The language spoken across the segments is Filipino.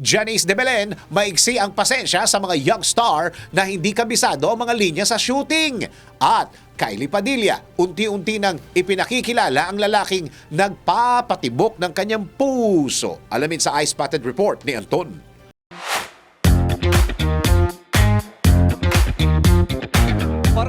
Janice de Belen, maigsi ang pasensya sa mga young star na hindi kabisado ang mga linya sa shooting. At Kylie Padilla, unti-unti nang ipinakikilala ang lalaking nagpapatibok ng kanyang puso. Alamin sa Ice Spotted Report ni Anton.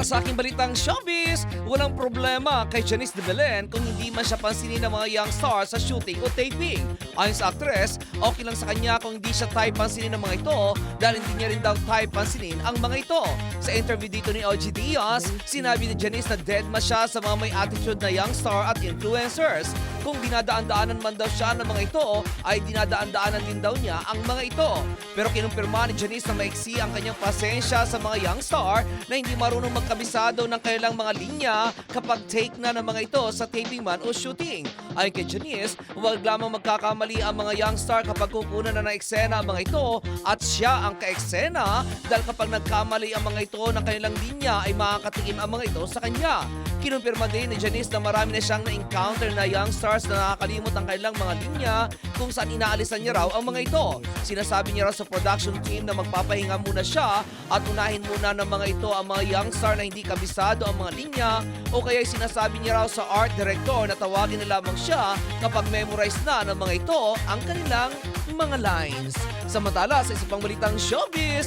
Para sa aking balitang showbiz, walang problema kay Janice de Belen kung hindi man siya pansinin ng mga young stars sa shooting o taping. Ayon sa actress, okay lang sa kanya kung hindi siya type pansinin ng mga ito dahil hindi niya rin daw type pansinin ang mga ito. Sa interview dito ni OG Diaz, sinabi ni Janice na dead ma siya sa mga may attitude na young star at influencers. Kung dinadaan-daanan man daw siya ng mga ito, ay dinadaan-daanan din daw niya ang mga ito. Pero kinumpirma ni Janice na maiksi ang kanyang pasensya sa mga young star na hindi marunong magkabisado ng kanilang mga linya kapag take na ng mga ito sa taping man o shooting. Ayon kay Janice, huwag lamang magkakamali ang mga young star kapag kukunan na ng eksena ang mga ito at siya ang ka-eksena dahil kapag nagkamali ang mga ito ng kanilang linya ay makakatikim ang mga ito sa kanya. Kinumpirma din ni Janice na marami na siyang na-encounter na young stars na nakakalimot ang kanilang mga linya kung saan inaalisan niya raw ang mga ito. Sinasabi niya raw sa production team na magpapahinga muna siya at unahin muna ng mga ito ang mga young star na hindi kabisado ang mga linya o kaya sinasabi niya raw sa art director na tawagin na lamang siya kapag memorize na ng mga ito ang kanilang mga lines. Samantala sa isa pang balitang showbiz,